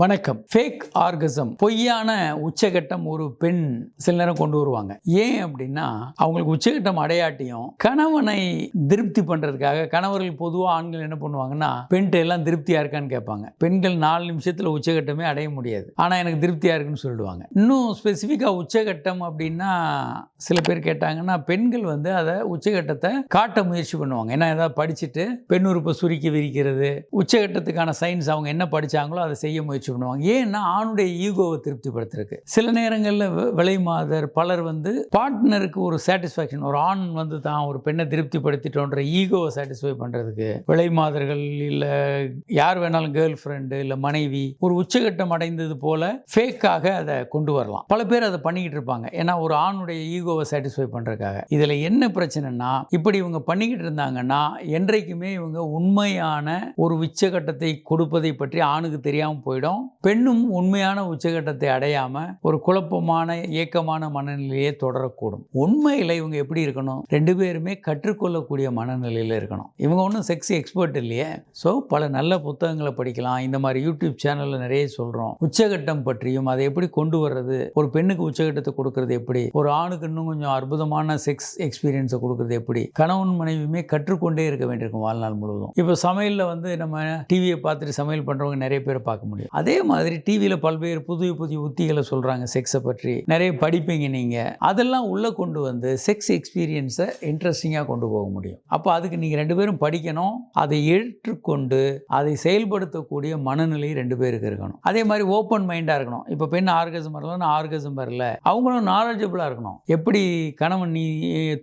வணக்கம். Fake orgasm பொய்யான உச்சகட்டம் ஒரு பெண் சில நேரம் கொண்டு வருவாங்க. ஏன் அப்படின்னா அவங்களுக்கு உச்சகட்டம் அடையாட்டியும் கணவனை திருப்தி பண்றதுக்காக கணவர்கள் பொதுவாக ஆண்கள் என்ன பண்ணுவாங்கன்னா பெண்கிட்ட எல்லாம் திருப்தியா இருக்கான்னு கேட்பாங்க. பெண்கள் நாலு நிமிஷத்தில் உச்சகட்டமே அடைய முடியாது. ஆனால் எனக்கு திருப்தியா இருக்குன்னு சொல்லிடுவாங்க. இன்னும் ஸ்பெசிஃபிக்காக உச்சகட்டம் அப்படின்னா சில பேர் கேட்டாங்கன்னா பெண்கள் வந்து அதை உச்சகட்டத்தை காட்ட முயற்சி பண்ணுவாங்க. ஏன்னா ஏதாவது படிச்சுட்டு பெண் உறுப்பை சுருக்கி விரிக்கிறது உச்சகட்டத்துக்கான சயின்ஸ் அவங்க என்ன படித்தாங்களோ அதை செய்ய முயற்சி பண்ணுவாங்க ஏன்னா ஆணுடைய ஈகோவை திருப்திப்படுத்துறதுக்கு. சில நேரங்களில் விலை மாதர் பலர் வந்து பார்ட்னருக்கு ஒரு சாட்டிஸ்ஃபேக்ஷன் ஒரு ஆண் வந்து தான் ஒரு பெண்ணை திருப்திப்படுத்திட்டோன்ற ஈகோவை சாட்டிஸ்ஃபை பண்ணுறதுக்கு விலை மாதர்கள் இல்லை யார் வேணாலும் கேர்ள் ஃப்ரெண்டு இல்லை மனைவி ஒரு உச்சகட்டம் அடைந்தது போல ஃபேக்காக அதை கொண்டு வரலாம். பல பேர் அதை பண்ணிக்கிட்டு இருப்பாங்க. ஏன்னா ஒரு ஆணுடைய ஈகோவை சாட்டிஸ்ஃபை பண்ணுறதுக்காக இதில் என்ன பிரச்சனைனா இப்படி இவங்க பண்ணிக்கிட்டு இருந்தாங்கன்னா என்றைக்குமே இவங்க உண்மையான ஒரு உச்சகட்டத்தை கொடுப்பதை பற்றி ஆணுக்கு தெரியாமல் போயிடும். பெண்ணும் உண்மையான உச்சகட்டத்தை அடையாம ஒரு குழப்பமான ஏக்கமான மனநிலையே தொடரக்கூடும். உண்மையில் இவங்க எப்படி இருக்கணும்? ரெண்டு பேருமே கற்றுக்கொள்ளக்கூடிய மனநிலையில் இருக்கணும். இவங்க ஒன்றும் செக்ஸ் எக்ஸ்பர்ட் இல்லையே. ஸோ பல நல்ல புத்தகங்களை படிக்கலாம். இந்த மாதிரி யூடியூப் சேனலில் நிறைய சொல்கிறோம் உச்சகட்டம் பற்றியும் அதை எப்படி கொண்டு வர்றது? ஒரு பெண்ணுக்கு உச்சகட்டத்தை கொடுக்கறது எப்படி? ஒரு ஆணுக்கு இன்னும் கொஞ்சம் அற்புதமான செக்ஸ் எக்ஸ்பீரியன்ஸை கொடுக்கறது எப்படி? கணவன் மனைவியுமே கற்றுக்கொண்டே இருக்க வேண்டியிருக்கும் வாழ்நாள் முழுவதும். இப்போ சமையலில் வந்து நம்ம டிவியை பார்த்துட்டு சமையல் பண்ணுறவங்க நிறைய பேர் பார்க்க முடியும். அதே அதே மாதிரி டிவியில் பல்வேறு புதிய புதிய உத்திகளை சொல்கிறாங்க செக்ஸை பற்றி. நிறைய படிப்பீங்க நீங்கள் அதெல்லாம் உள்ளே கொண்டு வந்து செக்ஸ் எக்ஸ்பீரியன்ஸை இன்ட்ரெஸ்டிங்காக கொண்டு போக முடியும். அப்போ அதுக்கு நீங்கள் ரெண்டு பேரும் படிக்கணும். அதை ஏற்றுக்கொண்டு அதை செயல்படுத்தக்கூடிய மனநிலை ரெண்டு பேருக்கு இருக்கணும். அதே மாதிரி ஓப்பன் மைண்டாக இருக்கணும். இப்போ பெண் ஆர்கசம் வரலன்னா ஆர்கசம் வரல. அவங்களும் நாலேஜபிளாக இருக்கணும். எப்படி கணவன் நீ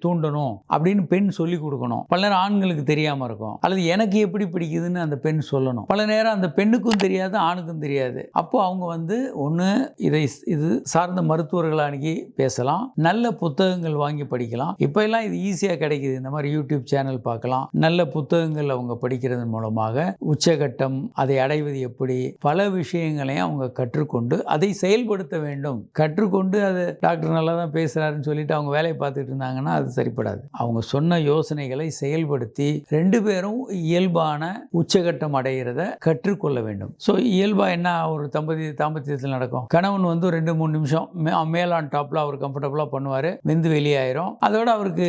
தூண்டணும் அப்படின்னு பெண் சொல்லி கொடுக்கணும். பல நேரம் ஆண்களுக்கு தெரியாமல் இருக்கும். அல்லது எனக்கு எப்படி பிடிக்குதுன்னு அந்த பெண் சொல்லணும். பல நேரம் அந்த பெண்ணுக்கும் தெரியாது ஆணுக்கும் தெரியாது தெரியாது. அப்போ அவங்க வந்து ஒன்று இதை இது சார்ந்த மருத்துவர்கள் அணுகி பேசலாம். நல்ல புத்தகங்கள் வாங்கி படிக்கலாம். இப்போ எல்லாம் இது ஈஸியாக கிடைக்குது. இந்த மாதிரி யூடியூப் சேனல் பார்க்கலாம். நல்ல புத்தகங்கள் அவங்க படிக்கிறதன் மூலமாக உச்சகட்டம் அதை அடைவது எப்படி பல விஷயங்களையும் அவங்க கற்றுக்கொண்டு அதை செயல்படுத்த வேண்டும். கற்றுக்கொண்டு அது டாக்டர் நல்லா தான் பேசுகிறாருன்னு சொல்லிட்டு அவங்க வேலையை பார்த்துட்டு இருந்தாங்கன்னா அது சரிப்படாது. அவங்க சொன்ன யோசனைகளை செயல்படுத்தி ரெண்டு பேரும் இயல்பான உச்சகட்டம் அடைகிறத கற்றுக்கொள்ள வேண்டும். ஸோ இயல்பாக என்ன ஒரு தம்பதி தாம்பத்தியத்தில் நடக்கும்? கணவன் வந்து ரெண்டு மூணு நிமிஷம் மே மேலான் டாப்பில் அவர் கம்ஃபர்டபுளாக பண்ணுவார். வெந்து வெளியாயிரும். அதோட அவருக்கு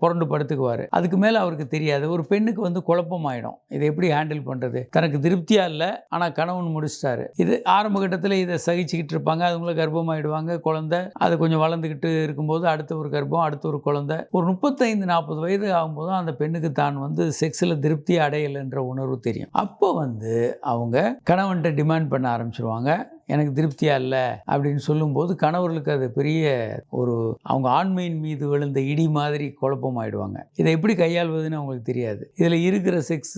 புரண்டு படுத்துக்குவார். அதுக்கு மேலே அவருக்கு தெரியாது. ஒரு பெண்ணுக்கு வந்து குழப்பமாயிடும். இதை எப்படி ஹேண்டில் பண்ணுறது தனக்கு திருப்தியாக இல்லை. ஆனால் கணவன் முடிச்சிட்டாரு. இது ஆரம்ப கட்டத்தில் இதை சகிச்சுக்கிட்டு இருப்பாங்க. அதுங்களை கர்ப்பமாயிடுவாங்க. குழந்தை அது கொஞ்சம் வளர்ந்துக்கிட்டு இருக்கும்போது அடுத்த ஒரு கர்ப்பம் அடுத்த ஒரு குழந்தை. ஒரு முப்பத்தைந்து நாற்பது வயது ஆகும்போதும் அந்த பெண்ணுக்கு தான் வந்து செக்ஸில் திருப்தி அடையலைன்ற உணர்வு தெரியும். அப்போ வந்து அவங்க கணவன்கிட்ட டிமாண்ட் பண்ண ஆரம்பிச்சிருவாங்க. எனக்கு திருப்தியாக இல்லை அப்படின்னு சொல்லும்போது கணவர்களுக்கு அது பெரிய ஒரு அவங்க ஆண்மையின் மீது விழுந்த இடி மாதிரி குழப்பம் ஆகிடுவாங்க இதை எப்படி கையாள்வதுன்னு அவங்களுக்கு தெரியாது. இதில் இருக்கிற செக்ஸ்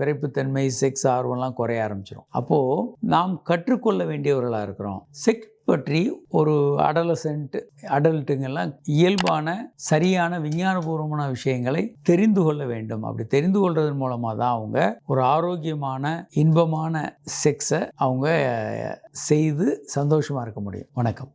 விரைப்புத்தன்மை செக்ஸ் ஆர்வம்லாம் குறைய ஆரம்பிச்சிடும் அப்போது நாம் கற்றுக்கொள்ள வேண்டியவர்களாக இருக்கிறோம். செக்ஸ் பற்றி ஒரு அடலசென்ட் அடல்ட்டுங்கெல்லாம் இயல்பான சரியான விஞ்ஞானபூர்வமான விஷயங்களை தெரிந்து கொள்ள வேண்டும். அப்படி தெரிந்து கொள்றதன் மூலமாக தான் அவங்க ஒரு ஆரோக்கியமான இன்பமான செக்ஸை அவங்க செய்து சந்தோஷமாக இருக்க முடியும். வணக்கம்.